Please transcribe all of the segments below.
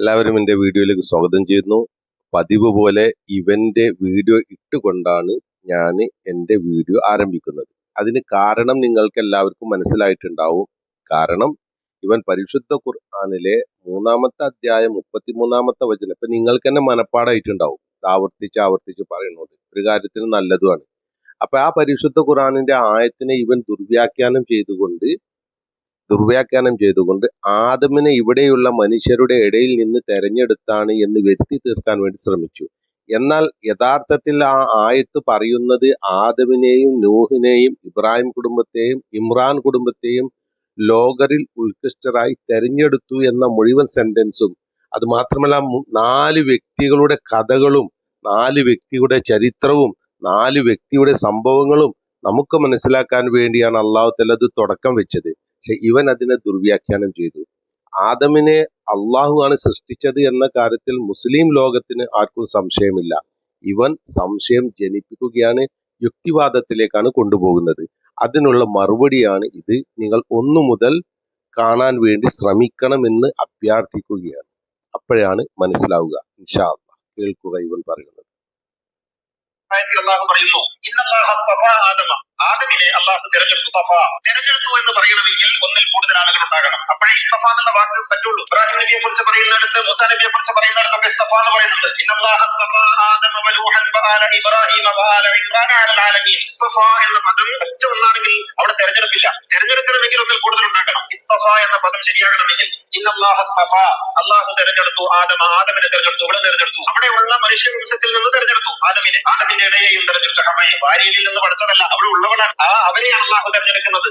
എല്ലാവരും എന്റെ വീഡിയോയിലേക്ക് സ്വാഗതം ചെയ്യുന്നു. പതിവ് പോലെ ഇവന്റെ വീഡിയോ ഇട്ടുകൊണ്ടാണ് ഞാൻ എന്റെ വീഡിയോ ആരംഭിക്കുന്നത്. അതിന് കാരണം നിങ്ങൾക്ക് എല്ലാവർക്കും മനസ്സിലായിട്ടുണ്ടാവും. കാരണം ഇവൻ പരിശുദ്ധ ഖുർആാനിലെ മൂന്നാമത്തെ അധ്യായം മുപ്പത്തിമൂന്നാമത്തെ വചനം ഇപ്പം നിങ്ങൾക്ക് തന്നെ മനപ്പാടായിട്ടുണ്ടാവും. ആവർത്തിച്ച് ആവർത്തിച്ച് പറയുന്നത് ഒരു കാര്യത്തിന് നല്ലതുമാണ്. അപ്പം ആ പരിശുദ്ധ ഖുർആാനിന്റെ ആയത്തിനെ ഇവൻ ദുർവ്യാഖ്യാനം ചെയ്തുകൊണ്ട് ദുർവ്യാഖ്യാനം ചെയ്തുകൊണ്ട് ആദമിനെ ഇവിടെയുള്ള മനുഷ്യരുടെ ഇടയിൽ നിന്ന് തെരഞ്ഞെടുത്താണ് എന്ന് വരുത്തി തീർക്കാൻ വേണ്ടി ശ്രമിച്ചു. എന്നാൽ യഥാർത്ഥത്തിൽ ആ ആയത്ത് പറയുന്നത് ആദമിനെയും നൂഹിനെയും ഇബ്രാഹിം കുടുംബത്തെയും ഇമ്രാൻ കുടുംബത്തെയും ലോകരിൽ ഉത്കൃഷ്ടരായി തെരഞ്ഞെടുത്തു എന്ന മുഴുവൻ സെന്റൻസും അത് മാത്രമല്ല നാല് വ്യക്തികളുടെ കഥകളും നാല് വ്യക്തിയുടെ ചരിത്രവും നാല് വ്യക്തിയുടെ സംഭവങ്ങളും നമുക്ക് മനസ്സിലാക്കാൻ വേണ്ടിയാണ് അള്ളാഹു തലത് തുടക്കം വെച്ചത്. പക്ഷെ ഇവൻ അതിനെ ദുർവ്യാഖ്യാനം ചെയ്തു. ആദമിനെ അള്ളാഹു ആണ് സൃഷ്ടിച്ചത് എന്ന കാര്യത്തിൽ മുസ്ലിം ലോകത്തിന് ആർക്കും സംശയമില്ല. ഇവൻ സംശയം ജനിപ്പിക്കുകയാണ് യുക്തിവാദത്തിലേക്കാണ് കൊണ്ടുപോകുന്നത്. അതിനുള്ള മറുപടിയാണ് ഇത്. നിങ്ങൾ ഒന്നു മുതൽ കാണാൻ വേണ്ടി ശ്രമിക്കണമെന്ന് അഭ്യർത്ഥിക്കുകയാണ്. അപ്പോഴാണ് മനസ്സിലാവുക. ഇൻഷാ കേൾക്കുക ഇവൻ പറയുന്നത്. പറയുന്നു ആദമ. ആദമിനെ അള്ളാഹു തിരഞ്ഞെടുത്തു തഫ. തിരഞ്ഞെടുത്തു എന്ന് പറയണമെങ്കിൽ ഒന്നിൽ കൂടുതൽ ആളുകൾ ഉണ്ടാകണം. അപ്പോഴേ ഇസ്തഫ എന്നുള്ള വാക്ക് പറ്റുള്ളൂ. ഇബ്രാഹിം നബിയെ കുറിച്ച് പറയുന്നിടത്ത് മൂസ നബിയെ കുറിച്ച് പറയുന്നിടത്തൊക്കെ ഇസ്തഫ എന്ന് പറയുന്നുണ്ട്. ഇസ്തഫ എന്ന പദം ഒറ്റ ഒന്നാണെങ്കിൽ അവിടെ തെരഞ്ഞെടുപ്പില്ല. തെരഞ്ഞെടുക്കണമെങ്കിൽ ഒന്നിൽ കൂടുതൽ ഉണ്ടാകണം. ഇസ്തഫ എന്ന പദം ശരിയാകണമെങ്കിൽ ഇന്നല്ലാഹസ്തഫ അള്ളാഹു തെരഞ്ഞെടുത്തു ആദമ. ആദമിനെ തെരഞ്ഞെടുത്തു ഇവിടെ തെരഞ്ഞെടുത്തു. അവിടെയുള്ള മനുഷ്യവംശത്തിൽ നിന്ന് തെരഞ്ഞെടുത്തു ആദമിനെ. ആദമിന്റെ ഇടയെയും തെരഞ്ഞെടുത്തു ഹവയെ ഭാര്യയിൽ നിന്ന് പഠിച്ചതല്ല. അവിടെ ഉള്ളവനാണ് ആ അവരെയാണ് അള്ളാഹു തെരഞ്ഞെടുക്കുന്നത്.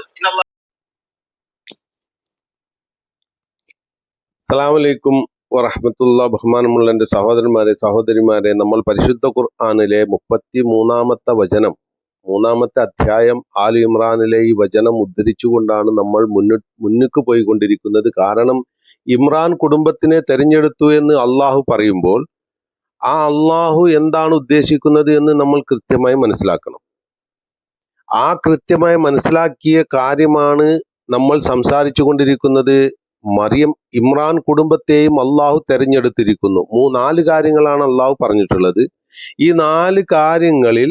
അസ്സലാമലൈക്കും വറഹമത്തുള്ള ബഹുമാനമുള്ള എന്റെ സഹോദരന്മാരെ സഹോദരിമാരെ നമ്മൾ പരിശുദ്ധ ഖുർആാനിലെ മുപ്പത്തി മൂന്നാമത്തെ വചനം മൂന്നാമത്തെ അധ്യായം ആൽ ഇമ്രാനിലെ ഈ വചനം ഉദ്ധരിച്ചുകൊണ്ടാണ് നമ്മൾ മുന്നു മുന്നിക്ക് പോയിക്കൊണ്ടിരിക്കുന്നത്. കാരണം ഇമ്രാൻ കുടുംബത്തിനെ തെരഞ്ഞെടുത്തു എന്ന് അള്ളാഹു പറയുമ്പോൾ ആ അള്ളാഹു എന്താണ് ഉദ്ദേശിക്കുന്നത് എന്ന് നമ്മൾ കൃത്യമായി മനസ്സിലാക്കണം. ആ കൃത്യമായി മനസ്സിലാക്കിയ കാര്യമാണ് നമ്മൾ സംസാരിച്ചു കൊണ്ടിരിക്കുന്നത്. മറിയം ഇമ്രാൻ കുടുംബത്തെയും അള്ളാഹു തെരഞ്ഞെടുത്തിരിക്കുന്നു. മൂ നാല് കാര്യങ്ങളാണ് അള്ളാഹു പറഞ്ഞിട്ടുള്ളത്. ഈ നാല് കാര്യങ്ങളിൽ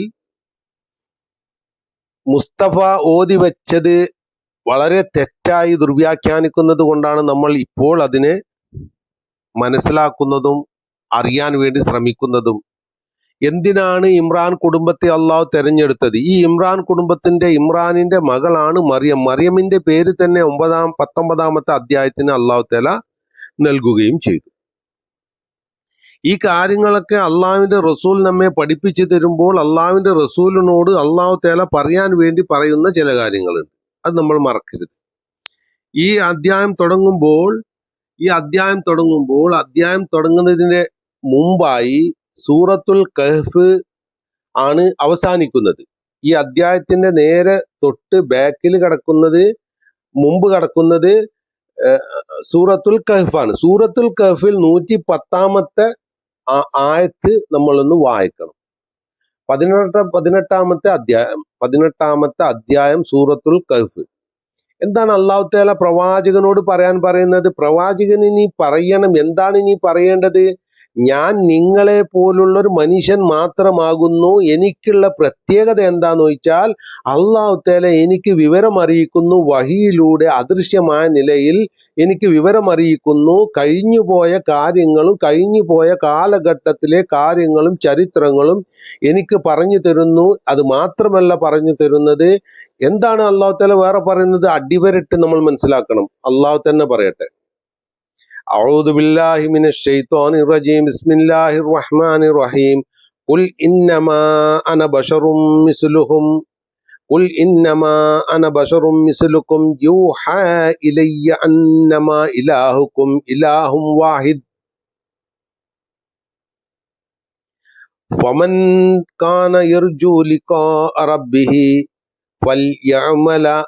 മുസ്തഫ ഓതി വെച്ചത് വളരെ തെറ്റായി ദുർവ്യാഖ്യാനിക്കുന്നത് കൊണ്ടാണ് നമ്മൾ ഇപ്പോൾ അതിനെ മനസ്സിലാക്കുന്നതും അറിയാൻ വേണ്ടി ശ്രമിക്കുന്നതും. എന്തിനാണ് ഇമ്രാൻ കുടുംബത്തെ അള്ളാഹു തെരഞ്ഞെടുത്തത്? ഈ ഇമ്രാൻ കുടുംബത്തിന്റെ ഇമ്രാനിന്റെ മകളാണ് മറിയം. മറിയമിന്റെ പേര് തന്നെ ഒമ്പതാം പത്തൊമ്പതാമത്തെ അധ്യായത്തിന് അള്ളാഹു തല നൽകുകയും ചെയ്തു. ഈ കാര്യങ്ങളൊക്കെ അള്ളാഹുവിന്റെ റസൂൽ നമ്മെ പഠിപ്പിച്ചു തരുമ്പോൾ അള്ളാഹുവിന്റെ റസൂലിനോട് അള്ളാഹു തേല പറയാൻ വേണ്ടി പറയുന്ന ചില കാര്യങ്ങളുണ്ട്. അത് നമ്മൾ മറക്കരുത്. ഈ അധ്യായം തുടങ്ങുമ്പോൾ ഈ അധ്യായം തുടങ്ങുമ്പോൾ അധ്യായം തുടങ്ങുന്നതിന് മുമ്പായി സൂറത്തുൽ കഹ്ഫ് ആണ് അവസാനിക്കുന്നത്. ഈ അദ്ധ്യായത്തിന്റെ നേരെ തൊട്ട് ബാക്കിൽ കിടക്കുന്നത് മുമ്പ് കിടക്കുന്നത് സൂറത്തുൽ കഹ്ഫാണ്. സൂറത്തുൽ കഹ്ഫിൽ നൂറ്റി പത്താമത്തെ ആയത്ത് നമ്മളൊന്ന് വായിക്കണം. പതിനെട്ട് പതിനെട്ടാമത്തെ അധ്യായം പതിനെട്ടാമത്തെ അധ്യായം സൂറത്തുൽ കഹ്ഫ്. എന്താണ് അള്ളാഹു പ്രവാചകനോട് പറയാൻ പറയുന്നത്? പ്രവാചകൻ ഇനി പറയണം. എന്താണ് ഇനി പറയേണ്ടത്? ഞാൻ നിങ്ങളെ പോലുള്ള ഒരു മനുഷ്യൻ മാത്രമാകുന്നു. എനിക്കുള്ള പ്രത്യേകത എന്താന്ന് വെച്ചാൽ അള്ളാഹു തആല എനിക്ക് വിവരം അറിയിക്കുന്നു. വഹിയിലൂടെ അദൃശ്യമായ നിലയിൽ എനിക്ക് വിവരം അറിയിക്കുന്നു. കഴിഞ്ഞുപോയ കാര്യങ്ങളും കഴിഞ്ഞുപോയ കാലഘട്ടത്തിലെ കാര്യങ്ങളും ചരിത്രങ്ങളും എനിക്ക് പറഞ്ഞു തരുന്നു. അത് മാത്രമല്ല പറഞ്ഞു തരുന്നത്. എന്താണ് അള്ളാഹു തആല വേറെ പറയുന്നത്? അടിവരട്ട് നമ്മൾ മനസ്സിലാക്കണം. അള്ളാഹു തന്നെ പറയട്ടെ. أعوذ بالله من الشيطان الرجيم. بسم الله الرحمن الرحيم. قل إنما أنا بشر مثلهم. قل إنما أنا بشر مثلكم. يوحى إلي أنما إلهكم إله واحد. فمن كان يرجو لقاء ربه فليعمل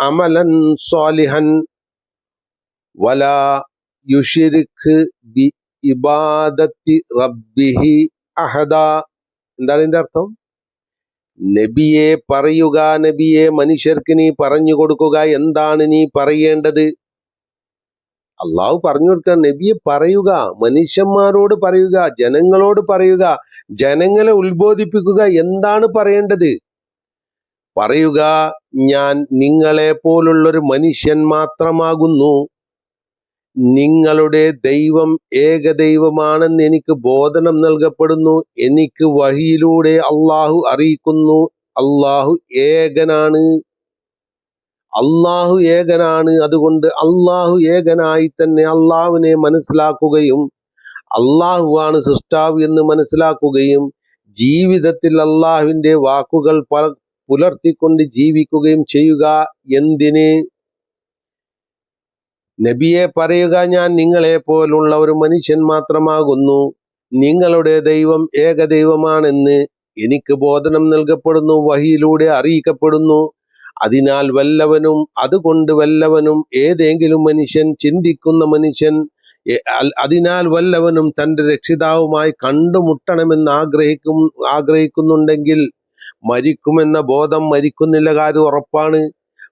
عملا صالحا. ولا യുഷിരിഖ് ബി ഇബാദത്തി റബ്ബിഹി അഹദ. എന്താണ് ഇതിന്റെ അർത്ഥം? നബിയെ പറയുക നബിയെ മനുഷ്യർക്ക് നീ പറഞ്ഞു കൊടുക്കുക എന്താണ് നീ പറയേണ്ടത്? അള്ളാഹു പറഞ്ഞു കൊടുക്കുക നബിയെ പറയുക മനുഷ്യന്മാരോട് പറയുക ജനങ്ങളോട് പറയുക ജനങ്ങളെ ഉത്ബോധിപ്പിക്കുക എന്താണ് പറയേണ്ടത്? പറയുക ഞാൻ നിങ്ങളെ പോലുള്ളൊരു മനുഷ്യൻ മാത്രമാകുന്നു. നിങ്ങളുടെ ദൈവം ഏകദൈവമാണെന്ന് എനിക്ക് ബോധനം നൽകപ്പെടുന്നു. എനിക്ക് വഹിയിലൂടെ അള്ളാഹു അറിയിക്കുന്നു. അള്ളാഹു ഏകനാണ്. അള്ളാഹു ഏകനാണ്. അതുകൊണ്ട് അള്ളാഹു ഏകനായി തന്നെ അള്ളാഹുവിനെ മനസ്സിലാക്കുകയും അള്ളാഹുവാണ് സൃഷ്ടാവ് എന്ന് മനസ്സിലാക്കുകയും ജീവിതത്തിൽ അള്ളാഹുവിന്റെ വാക്കുകൾ പുലർത്തിക്കൊണ്ട് ജീവിക്കുകയും ചെയ്യുക. എന്തിന്? നബിയെ പറയുക ഞാൻ നിങ്ങളെ പോലുള്ള ഒരു മനുഷ്യൻ മാത്രമാകുന്നു. നിങ്ങളുടെ ദൈവം ഏകദൈവമാണെന്ന് എനിക്ക് ബോധനം നൽകപ്പെടുന്നു വഹിയിലൂടെ അറിയിക്കപ്പെടുന്നു. അതിനാൽ വല്ലവനും അതുകൊണ്ട് വല്ലവനും ഏതെങ്കിലും മനുഷ്യൻ ചിന്തിക്കുന്ന മനുഷ്യൻ അതിനാൽ വല്ലവനും തന്റെ രക്ഷിതാവുമായി കണ്ടുമുട്ടണമെന്ന് ആഗ്രഹിക്കും ആഗ്രഹിക്കുന്നുണ്ടെങ്കിൽ മരിക്കുമെന്ന ബോധം മരിക്കുന്നില്ല കാര്യം ഉറപ്പാണ്.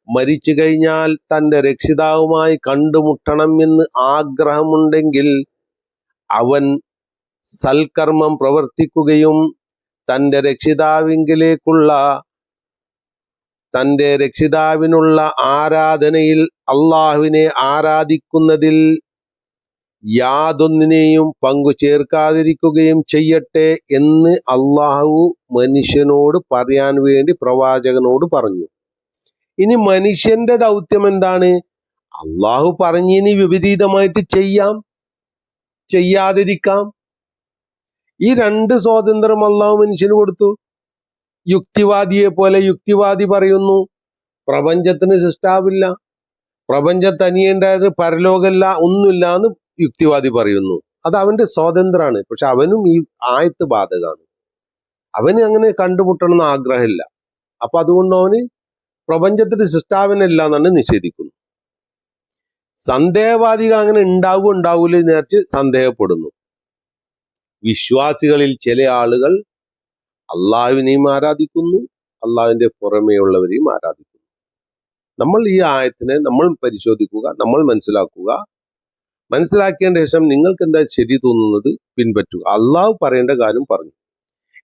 മരിച്ചു കഴിഞ്ഞാൽ തന്റെ രക്ഷിതാവുമായി കണ്ടുമുട്ടണം എന്ന് ആഗ്രഹമുണ്ടെങ്കിൽ അവൻ സൽക്കർമ്മം പ്രവർത്തിക്കുകയും തന്റെ രക്ഷിതാവിങ്കിലേക്കുള്ള തന്റെ രക്ഷിതാവിനുള്ള ആരാധനയിൽ അള്ളാഹുവിനെ ആരാധിക്കുന്നതിൽ യാതൊന്നിനെയും പങ്കു ചേർക്കാതിരിക്കുകയും ചെയ്യട്ടെ എന്ന് അള്ളാഹു മനുഷ്യനോട് പറയാൻ വേണ്ടി പ്രവാചകനോട് പറഞ്ഞു. ഇനി മനുഷ്യന്റെ ദൗത്യം എന്താണ്? അള്ളാഹു ഇനി വിപരീതമായിട്ട് ചെയ്യാം ചെയ്യാതിരിക്കാം. ഈ രണ്ട് സ്വാതന്ത്ര്യം അള്ളാഹു മനുഷ്യന് കൊടുത്തു. യുക്തിവാദിയെ പോലെ യുക്തിവാദി പറയുന്നു. പ്രപഞ്ചത്തിന് സൃഷ്ടാവില്ല. പ്രപഞ്ചം തനിയേണ്ടത് പരലോകമല്ല ഒന്നുമില്ല എന്ന് യുക്തിവാദി പറയുന്നു. അത് അവന്റെ സ്വാതന്ത്ര്യമാണ്. പക്ഷെ അവനും ഈ ആയത്ത് ബാധകമാണ്. അവന് അങ്ങനെ കണ്ടുമുട്ടണമെന്ന് ആഗ്രഹമില്ല. അപ്പൊ അതുകൊണ്ട് അവന് പ്രപഞ്ചത്തിന് സൃഷ്ടാവിനല്ല എന്നാണ് നിഷേധിക്കുന്നു. സന്ദേഹവാദികൾ അങ്ങനെ ഉണ്ടാകും ഉണ്ടാവൂല എന്ന് വിചാരിച്ച് സന്ദേഹപ്പെടുന്നു. വിശ്വാസികളിൽ ചില ആളുകൾ അള്ളാഹുവിനെയും ആരാധിക്കുന്നു അള്ളാഹുവിന്റെ പുറമേയുള്ളവരെയും ആരാധിക്കുന്നു. നമ്മൾ ഈ ആയത്തിനെ നമ്മൾ പരിശോധിക്കുക നമ്മൾ മനസ്സിലാക്കുക. മനസ്സിലാക്കിയതിന് ശേഷം നിങ്ങൾക്ക് എന്താ ശരി തോന്നുന്നത്? പിൻപറ്റുക. അള്ളാഹു പറയേണ്ട കാര്യം പറഞ്ഞു.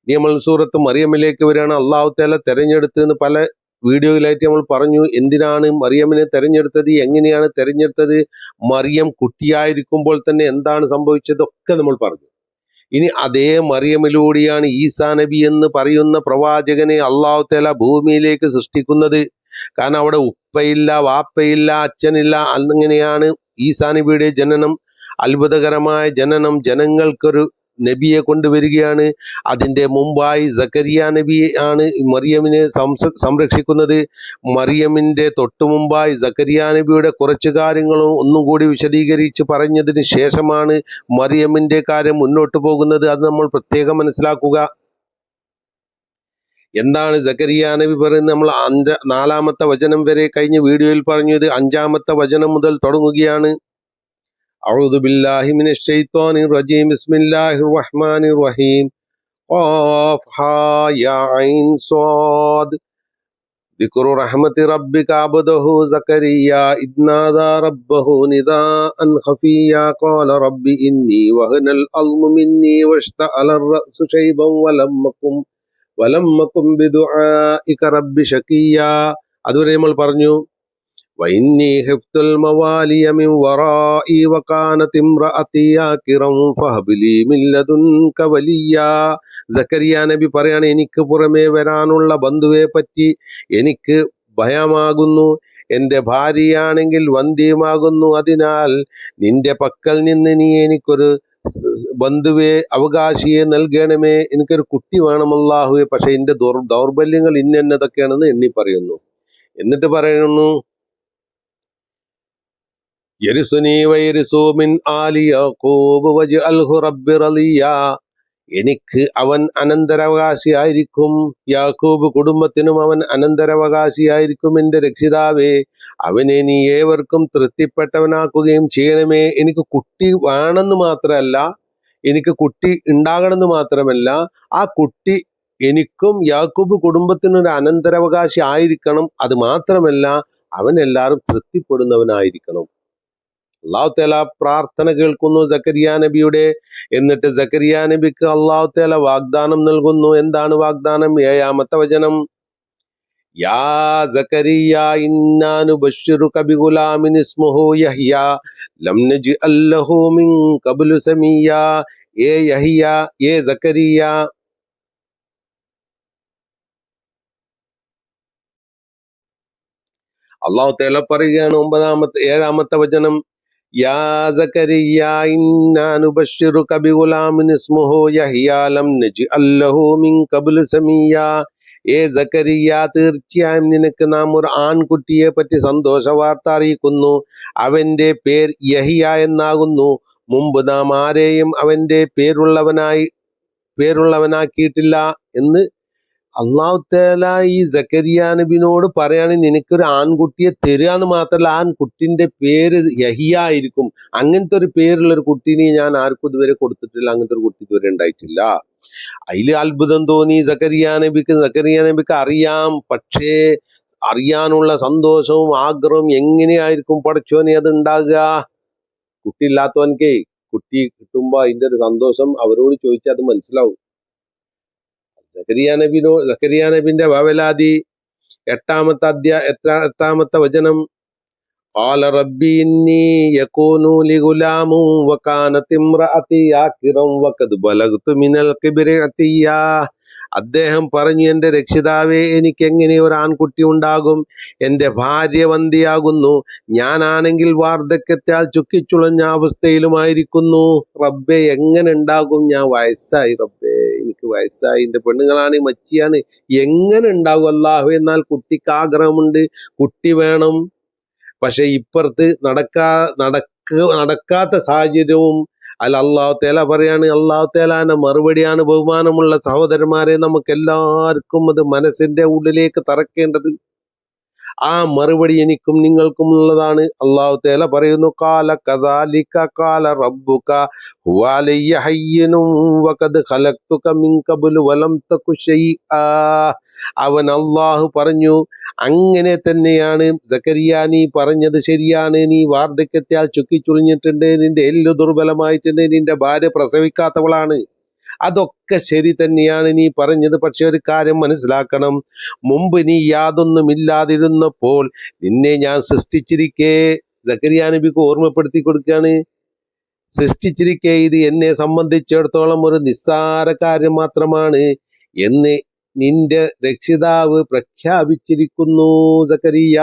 ഇനി നമ്മൾ സൂറത്ത് മറിയമ്മിലേക്ക് വരികയാണ്. അള്ളാഹു തേല തെരഞ്ഞെടുത്തതെന്ന് പല വീഡിയോയിലായിട്ട് നമ്മൾ പറഞ്ഞു എന്തിനാണ് മറിയമ്മിനെ തെരഞ്ഞെടുത്തത് എങ്ങനെയാണ് തെരഞ്ഞെടുത്തത് മറിയം കുട്ടിയായിരിക്കുമ്പോൾ തന്നെ എന്താണ് സംഭവിച്ചതൊക്കെ നമ്മൾ പറഞ്ഞു. ഇനി അതേ മറിയമിലൂടെയാണ് ഈസാ നബി എന്ന് പറയുന്ന പ്രവാചകനെ അള്ളാഹു തല ഭൂമിയിലേക്ക് സൃഷ്ടിക്കുന്നത്. കാരണം അവിടെ ഉപ്പയില്ല വാപ്പയില്ല അച്ഛനില്ല അങ്ങനെയാണ് ഈസാ നബിയുടെ ജനനം. അത്ഭുതകരമായ ജനനം ജനങ്ങൾക്കൊരു നബിയെ കൊണ്ടുവരികയാണ്. അതിന്റെ മുമ്പായി സക്കരിയ നബി ആണ് മറിയമിനെ സംരക്ഷിക്കുന്നത്. മറിയമിന്റെ തൊട്ടു മുമ്പായി സക്കരിയ നബിയുടെ കുറച്ച് കാര്യങ്ങളും ഒന്നും കൂടി വിശദീകരിച്ച് പറഞ്ഞതിന് ശേഷമാണ് മറിയമിന്റെ കാര്യം മുന്നോട്ട് പോകുന്നത്. അത് നമ്മൾ പ്രത്യേകം മനസ്സിലാക്കുക. എന്താണ് സക്കരിയ നബി പറയുന്നത്? നമ്മൾ അഞ്ച നാലാമത്തെ വചനം വരെ കഴിഞ്ഞ വീഡിയോയിൽ പറഞ്ഞത് അഞ്ചാമത്തെ വചനം മുതൽ തുടങ്ങുകയാണ്. أعوذ بالله من الشيطان الرجيم بسم الله الرحمن الرحيم قاف ها يا عين صاد ذكر رحمة ربك عبده زكريا إذ نادى ربه نداء خفيا قال رب إني وهن الألم مني واشتعل الرأس شيبا ولم أكن ولم أكن بدعائك رب شقيا അതുവരെ നമ്മൾ പറഞ്ഞു وإني خفت الموالي من ورائي وكانت امرأتي عاقرا فهب لي من لدنك وليا സക്കരിയ നബി പറയാണ് എനിക്ക് പുറമേ വരാനുള്ള ബന്ധുവെ പറ്റി എനിക്ക് ഭയമാകുന്നു എൻ്റെ ഭാര്യയാണെങ്കിൽ വന്ധ്യമാകുന്നു അതിനാൽ നിന്റെ പക്കൽ നിന്ന് നീ എനിക്കൊരു സ് സ് ബന്ധുവെ അവകാശിയെ നൽകണമേ എനിക്കൊരു കുട്ടി വേണം അല്ലാഹുവെ പക്ഷെ എൻ്റെ ദൗർ ദൗർബല്യങ്ങൾ ഇന്നതൊക്കെയാണെന്ന് എണ്ണി പറയുന്നു എന്നിട്ട് പറയുന്നു എനിക്ക് അവൻ അനന്തരാവകാശിയായിരിക്കും. യാക്കൂബ് കുടുംബത്തിനും അവൻ അനന്തരാവകാശിയായിരിക്കും എന്റെ രക്ഷിതാവേ. അവനെ നീ ഏവർക്കും തൃപ്തിപ്പെട്ടവനാക്കുകയും ചെയ്യണമേ. എനിക്ക് കുട്ടി വേണമെന്ന് മാത്രമല്ല എനിക്ക് കുട്ടി ഉണ്ടാകണമെന്ന് മാത്രമല്ല ആ കുട്ടി എനിക്കും യാക്കൂബ് കുടുംബത്തിനും ഒരു അനന്തരാവകാശി ആയിരിക്കണം. അത് മാത്രമല്ല അവൻ എല്ലാവരും തൃപ്തിപ്പെടുന്നവനായിരിക്കണം. അള്ളാഹു തേല പ്രാർത്ഥന കേൾക്കുന്നു സക്കരിയ നബിയുടെ. എന്നിട്ട് സക്കരിയ നബിക്ക് അള്ളാഹു തേല വാഗ്ദാനം നൽകുന്നു. എന്താണ് വാഗ്ദാനം? ഏഴാമത്തെ വചനം. സക്കരിയ അള്ളാഹു തേല പറയുകയാണ് ഒമ്പതാമത്തെ ഏഴാമത്തെ വചനം. യാ സക്കരിയ إنا نبشرك بغلام اسمه يحيى لم നജ്അൽ له മിൻ قبل سميا ഏ സക്കരിയ തീർച്ചയായും നിനക്ക് നാം ഒരു ആൺകുട്ടിയെ പറ്റി സന്തോഷ വാർത്ത അറിയിക്കുന്നു. അവന്റെ പേർ യഹിയ എന്നാകുന്നു. മുമ്പ് നാം ആരെയും അവന്റെ പേരുള്ളവനായി പേരുള്ളവനാക്കിയിട്ടില്ല എന്ന് അള്ളാഹു തേല ഈ സക്കരിയ നബിനോട് പറയാണ് നിനക്കൊരു ആൺകുട്ടിയെ തരിക എന്ന് മാത്രമല്ല ആൺകുട്ടിന്റെ പേര് യഹിയ ആയിരിക്കും. അങ്ങനത്തെ ഒരു പേരുള്ള ഒരു കുട്ടീനെ ഞാൻ ആർക്കും ഇതുവരെ കൊടുത്തിട്ടില്ല അങ്ങനത്തെ ഒരു കുട്ടി ഇതുവരെ ഉണ്ടായിട്ടില്ല. അതിൽ അത്ഭുതം തോന്നി സക്കരിയ നബിക്ക്. സക്കരിയ നബിക്ക് അറിയാം പക്ഷേ അറിയാനുള്ള സന്തോഷവും ആഗ്രഹവും എങ്ങനെയായിരിക്കും പഠിച്ചോനെ അത് ഉണ്ടാകുക? കുട്ടി ഇല്ലാത്തവൻക്കേ കുട്ടി കിട്ടുമ്പോ അതിന്റെ ഒരു സന്തോഷം അവരോട് ചോദിച്ചാൽ അത് മനസ്സിലാവും. സക്കരിയ നബിനോ സക്കരിയ നബിന്റെ വവലാതി എട്ടാമത്തെ അധ്യായ എത്ര എട്ടാമത്തെ വചനം قال ربي إني يكون لي غلام وكانت امرأتي عاقرا وقد بلغت من الكبر عتيا അദ്ദേഹം പറഞ്ഞു എന്റെ രക്ഷിതാവേ എനിക്ക് എങ്ങനെ ഒരു ആൺകുട്ടി ഉണ്ടാകും എന്റെ ഭാര്യ വന്ധിയാകുന്നു ഞാനാണെങ്കിൽ വാർദ്ധക്യത്താൽ ചുക്കിച്ചുളഞ്ഞ അവസ്ഥയിലുമായിരിക്കുന്നു റബ്ബെ എങ്ങനെ ഉണ്ടാകും ഞാൻ വയസ്സായി റബ്ബെ എനിക്ക് വയസ്സായി എന്റെ പെണ്ണുങ്ങളാണ് മച്ചിയാണ്. എങ്ങനെ ഉണ്ടാവും അല്ലാഹു? എന്നാൽ കുട്ടിക്ക് ആഗ്രഹമുണ്ട്. കുട്ടി വേണം. പക്ഷെ ഇപ്പുറത്ത് നടക്കാ നടക്ക നടക്കാത്ത സാഹചര്യവും അല്ല അള്ളാഹു തേല പറയാണ് അള്ളാഹു തേലാന മറുപടിയാണ് ബഹുമാനമുള്ള സഹോദരന്മാരെ നമുക്ക് എല്ലാവർക്കും അത് മനസ്സിന്റെ ഉള്ളിലേക്ക് തറക്കേണ്ടത്. ആ മറുപടി എനിക്കും നിങ്ങൾക്കും ഉള്ളതാണ്. അള്ളാഹു തേല പറയുന്നു കാല കദാലിക കാല റബ്ബുക ഹുവാലയ്യ ഹയ്യനും വഖദ് ഖലഖ്തുക മിൻ ഖബ്ലു വലം തകു ശൈആ. അവൻ അള്ളാഹു പറഞ്ഞു അങ്ങനെ തന്നെയാണ്. സക്കരിയ നീ പറഞ്ഞത് ശരിയാണ്. നീ വാർദ്ധക്യത്താൽ ചുക്കിച്ചുളിഞ്ഞിട്ടുണ്ട് നിന്റെ എല്ലു ദുർബലമായിട്ടുണ്ട്. നിന്റെ ഭാര്യ പ്രസവിക്കാത്തവളാണ്. അതൊക്കെ ശരി തന്നെയാണ് നീ പറഞ്ഞത്. പക്ഷെ ഒരു കാര്യം മനസ്സിലാക്കണം. മുമ്പ് നീ യാതൊന്നുമില്ലാതിരുന്നപ്പോൾ നിന്നെ ഞാൻ സൃഷ്ടിച്ചിരിക്കേ. സക്കരിയ നബിക്ക് ഓർമ്മപ്പെടുത്തി കൊടുക്കുകയാണ് സൃഷ്ടിച്ചിരിക്കെ. ഇത് എന്നെ സംബന്ധിച്ചിടത്തോളം ഒരു നിസ്സാര കാര്യം മാത്രമാണ്. എന്ന് നിന്റെ രക്ഷിതാവ് പ്രഖ്യാപിച്ചിരിക്കുന്നു സക്കരിയ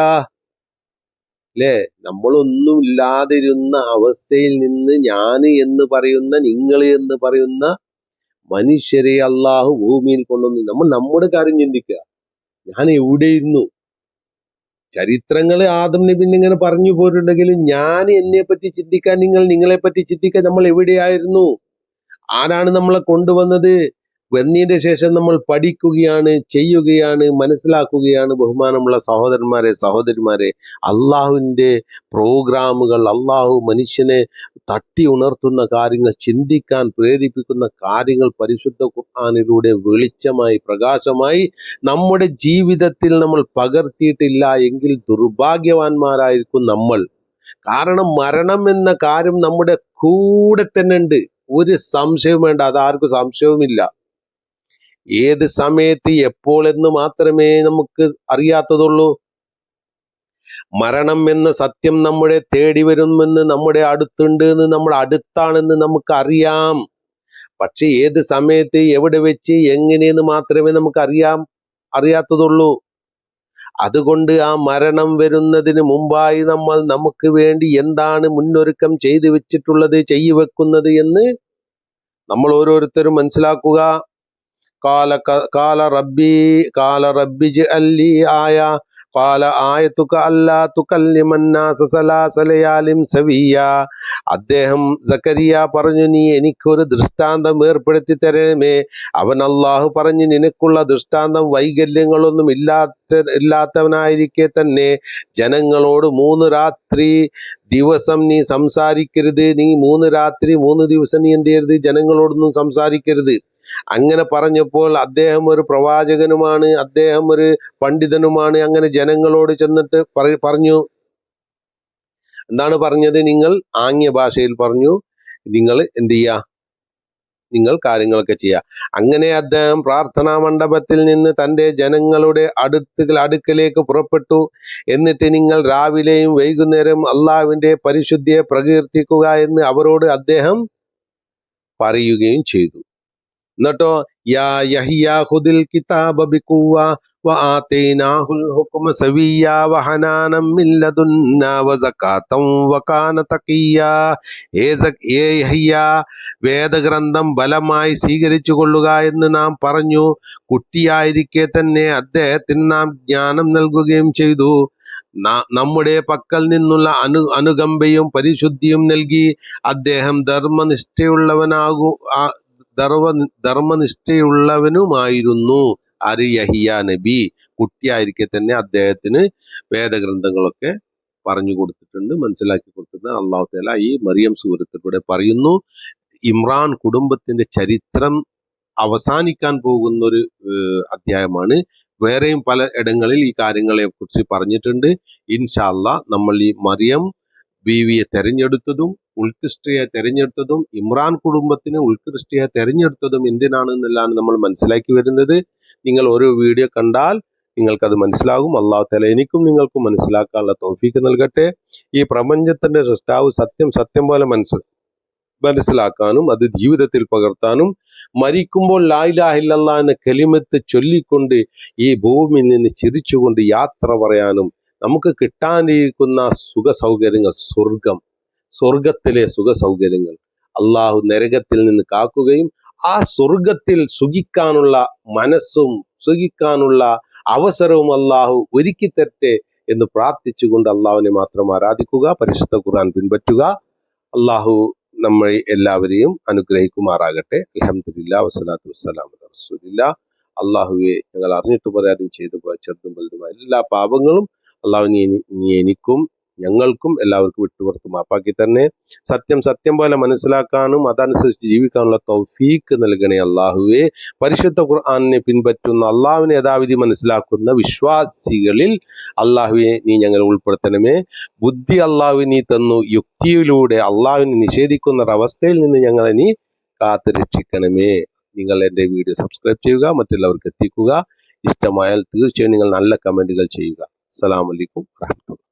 അല്ലേ നമ്മളൊന്നും ഇല്ലാതിരുന്ന അവസ്ഥയിൽ നിന്ന് ഞാൻ എന്ന് പറയുന്ന നിങ്ങൾ എന്ന് പറയുന്ന മനുഷ്യരെ അള്ളാഹു ഭൂമിയിൽ കൊണ്ടുവന്നു നമ്മൾ നമ്മുടെ കാര്യം ചിന്തിക്കുക. ഞാൻ എവിടെയിരുന്നു ചരിത്രങ്ങളെ ആദം നബിൻ ഇങ്ങനെ പറഞ്ഞു പോയിട്ടുണ്ടെങ്കിലും ഞാൻ എന്നെ പറ്റി ചിന്തിക്കാൻ നിങ്ങൾ നിങ്ങളെ പറ്റി ചിന്തിക്കാൻ നമ്മൾ എവിടെയായിരുന്നു? ആരാണ് നമ്മളെ കൊണ്ടുവന്നത്? വന്നതിന്റെ ശേഷം നമ്മൾ പഠിക്കുകയാണ് ചെയ്യുകയാണ് മനസ്സിലാക്കുകയാണ് ബഹുമാനമുള്ള സഹോദരന്മാരെ സഹോദരിമാരെ. അള്ളാഹുവിന്റെ പ്രോഗ്രാമുകൾ അള്ളാഹു മനുഷ്യനെ തട്ടി ഉണർത്തുന്ന കാര്യങ്ങൾ ചിന്തിക്കാൻ പ്രേരിപ്പിക്കുന്ന കാര്യങ്ങൾ പരിശുദ്ധ ഖുർആാനിലൂടെ വെളിച്ചമായി പ്രകാശമായി നമ്മുടെ ജീവിതത്തിൽ നമ്മൾ പകർത്തിയിട്ടില്ല എങ്കിൽ ദുർഭാഗ്യവാന്മാരായിരിക്കും നമ്മൾ. കാരണം മരണം എന്ന കാര്യം നമ്മുടെ കൂടെ തന്നെ ഉണ്ട്. ഒരു സംശയവും വേണ്ട അതാർക്കും സംശയവുമില്ല. ഏത് സമയത്ത് എപ്പോൾ എന്ന് മാത്രമേ നമുക്ക് അറിയാത്തതുള്ളൂ. മരണം എന്ന സത്യം നമ്മുടെ തേടി വരുമെന്ന് നമ്മുടെ അടുത്തുണ്ട് എന്ന് നമ്മൾ അടുത്താണെന്ന് നമുക്ക് അറിയാം. പക്ഷെ ഏത് സമയത്ത് എവിടെ വെച്ച് എങ്ങനെയെന്ന് മാത്രമേ നമുക്ക് അറിയാം അറിയാത്തതുള്ളൂ. അതുകൊണ്ട് ആ മരണം വരുന്നതിന് മുമ്പായി നമ്മൾ നമുക്ക് വേണ്ടി എന്താണ് മുന്നൊരുക്കം ചെയ്തു വെച്ചിട്ടുള്ളത് ചെയ്തു വെക്കുന്നത് എന്ന് നമ്മൾ ഓരോരുത്തരും മനസ്സിലാക്കുക. കാല കാല റബ്ബി കാല റബ്ബി അല്ലി ആയ കാല ആയത്തുക അല്ലാ സലാസലയാലിം സവിയ. അദ്ദേഹം സക്കരിയ പറഞ്ഞു നീ എനിക്കൊരു ദൃഷ്ടാന്തം ഏർപ്പെടുത്തി തരണമേ. അവൻ അള്ളാഹു പറഞ്ഞു നിനക്കുള്ള ദൃഷ്ടാന്തം വൈകല്യങ്ങളൊന്നും ഇല്ലാത്ത ഇല്ലാത്തവനായിരിക്കെ തന്നെ. ജനങ്ങളോട് മൂന്ന് രാത്രി ദിവസം നീ സംസാരിക്കരുത്. നീ മൂന്ന് രാത്രി മൂന്ന് ദിവസം നീ എന്ത് ചെയ്യരുത്? ജനങ്ങളോടൊന്നും സംസാരിക്കരുത്. അങ്ങനെ പറഞ്ഞപ്പോൾ അദ്ദേഹം ഒരു പ്രവാചകനുമാണ് അദ്ദേഹം ഒരു പണ്ഡിതനുമാണ്. അങ്ങനെ ജനങ്ങളോട് ചെന്നിട്ട് പറഞ്ഞു. എന്താണ് പറഞ്ഞത്? നിങ്ങൾ ആംഗ്യ ഭാഷയിൽ പറഞ്ഞു നിങ്ങൾ എന്ത് ചെയ്യുക നിങ്ങൾ കാര്യങ്ങളൊക്കെ ചെയ്യുക അങ്ങനെ അദ്ദേഹം പ്രാർത്ഥനാ മണ്ഡപത്തിൽ നിന്ന് തന്റെ ജനങ്ങളുടെ അടുത്തുകൾ അടുക്കലേക്ക് പുറപ്പെട്ടു. എന്നിട്ട് നിങ്ങൾ രാവിലെയും വൈകുന്നേരം അള്ളാവിന്റെ പരിശുദ്ധിയെ പ്രകീർത്തിക്കുക എന്ന് അവരോട് അദ്ദേഹം പറയുകയും ചെയ്തു. എന്നിട്ടോ യാ യഹിയ ഹുദിൽ കിതാബ ബിഖുവ وآتيناه الحكم سويا وحنانا من لدنا وزكاة وكان تقيا ഏ സ- ഏ യഹ്യ വേദഗ്രന്ഥം ബലമായി സ്വീകരിച്ചു കൊള്ളുക എന്ന് നാം പറഞ്ഞു കുട്ടിയായിരിക്കെ തന്നെ അദ്ദേഹത്തിന് നാം ജ്ഞാനം നൽകുകയും ചെയ്തു ന- നമ്മുടെ പക്കൽ നിന്നുള്ള അനു അനുകമ്പയും പരിശുദ്ധിയും നൽകി അദ്ദേഹം ധർമ്മനിഷ്ഠയുള്ളവനാകു ധർമ്മ ധർമ്മനിഷ്ഠയുള്ളവനുമായിരുന്നു ആര്? യഹിയ നബി. കുട്ടിയായിരിക്കെ തന്നെ അദ്ദേഹത്തിന് വേദഗ്രന്ഥങ്ങളൊക്കെ പറഞ്ഞു കൊടുത്തിട്ടുണ്ട് മനസ്സിലാക്കി കൊടുത്തിട്ടുണ്ട്. അള്ളാഹു തല ഈ മറിയം സൂരത്തിലൂടെ പറയുന്നു ഇമ്രാൻ കുടുംബത്തിന്റെ ചരിത്രം അവസാനിക്കാൻ പോകുന്ന ഒരു അധ്യായമാണ്. വേറെയും പല ഇടങ്ങളിൽ ഈ കാര്യങ്ങളെ കുറിച്ച് പറഞ്ഞിട്ടുണ്ട് ഇൻഷാല്ല നമ്മൾ ഈ മറിയം ബീവിയെ തെരഞ്ഞെടുത്തതും ഉത്കൃഷ്ടയെ തെരഞ്ഞെടുത്തതും ഇമ്രാൻ കുടുംബത്തിന് ഉത്കൃഷ്ടയെ തെരഞ്ഞെടുത്തതും എന്തിനാണെന്നെല്ലാം നമ്മൾ മനസ്സിലാക്കി വരുന്നത്. നിങ്ങൾ ഓരോ വീഡിയോ കണ്ടാൽ നിങ്ങൾക്കത് മനസ്സിലാകും. അള്ളാഹു തല എനിക്കും നിങ്ങൾക്കും മനസ്സിലാക്കാനുള്ള തോഫീക്ക് നൽകട്ടെ. ഈ പ്രപഞ്ചത്തിന്റെ സൃഷ്ടാവ് സത്യം സത്യം പോലെ മനസ്സ് മനസ്സിലാക്കാനും അത് ജീവിതത്തിൽ പകർത്താനും മരിക്കുമ്പോൾ ലായിലാഹില്ല എന്ന കെലിമത്ത് ചൊല്ലിക്കൊണ്ട് ഈ ഭൂമിയിൽ നിന്ന് ചിരിച്ചുകൊണ്ട് യാത്ര പറയാനും നമുക്ക് കിട്ടാനിരിക്കുന്ന സുഖ സൗകര്യങ്ങൾ സ്വർഗം സ്വർഗത്തിലെ സുഖസൗകര്യങ്ങൾ അള്ളാഹു നരകത്തിൽ നിന്ന് കാക്കുകയും ആ സ്വർഗത്തിൽ സുഖിക്കാനുള്ള മനസ്സും സുഖിക്കാനുള്ള അവസരവും അള്ളാഹു ഒരുക്കി തരട്ടെ എന്ന് പ്രാർത്ഥിച്ചുകൊണ്ട് അള്ളാഹുവിനെ മാത്രം ആരാധിക്കുക പരിശുദ്ധ ഖുർആൻ പിൻപറ്റുക. അള്ളാഹു നമ്മളെ എല്ലാവരെയും അനുഗ്രഹിക്കുമാറാകട്ടെ. അലഹമില്ല വസ്സലാത്തു വസ്സലാം അള്ളാഹുവെ ഞങ്ങൾ അറിഞ്ഞിട്ട് പറയാതെയും ചെയ്തു പോയ ചെറുതും വലുതുമായ എല്ലാ പാപങ്ങളും അള്ളാഹു നീ എനിക്കും ഞങ്ങൾക്കും എല്ലാവർക്കും വിട്ടുപുറത്ത് മാപ്പാക്കി തന്നെ സത്യം സത്യം പോലെ മനസ്സിലാക്കാനും അതനുസരിച്ച് ജീവിക്കാനുള്ള തൗഫീക്ക് നൽകണേ അള്ളാഹുവെ പരിശുദ്ധ ഖുർആാനിനെ പിൻപറ്റുന്ന അള്ളാഹുവിനെ യഥാവിധി മനസ്സിലാക്കുന്ന വിശ്വാസികളിൽ അള്ളാഹുവെ നീ ഞങ്ങൾ ഉൾപ്പെടുത്തണമേ. ബുദ്ധി അള്ളാഹുവിനെ തന്നു. യുക്തിയിലൂടെ അള്ളാഹുവിനെ നിഷേധിക്കുന്ന ഒരവസ്ഥയിൽ നിന്ന് ഞങ്ങളെ നീ കാത്തുരക്ഷിക്കണമേ. നിങ്ങൾ എന്റെ വീഡിയോ സബ്സ്ക്രൈബ് ചെയ്യുക മറ്റുള്ളവർക്ക് എത്തിക്കുക. ഇഷ്ടമായാൽ തീർച്ചയായും നിങ്ങൾ നല്ല കമന്റുകൾ ചെയ്യുക. അസ്സാം അലൈക്കും വറഹ്മത്തുള്ളാഹി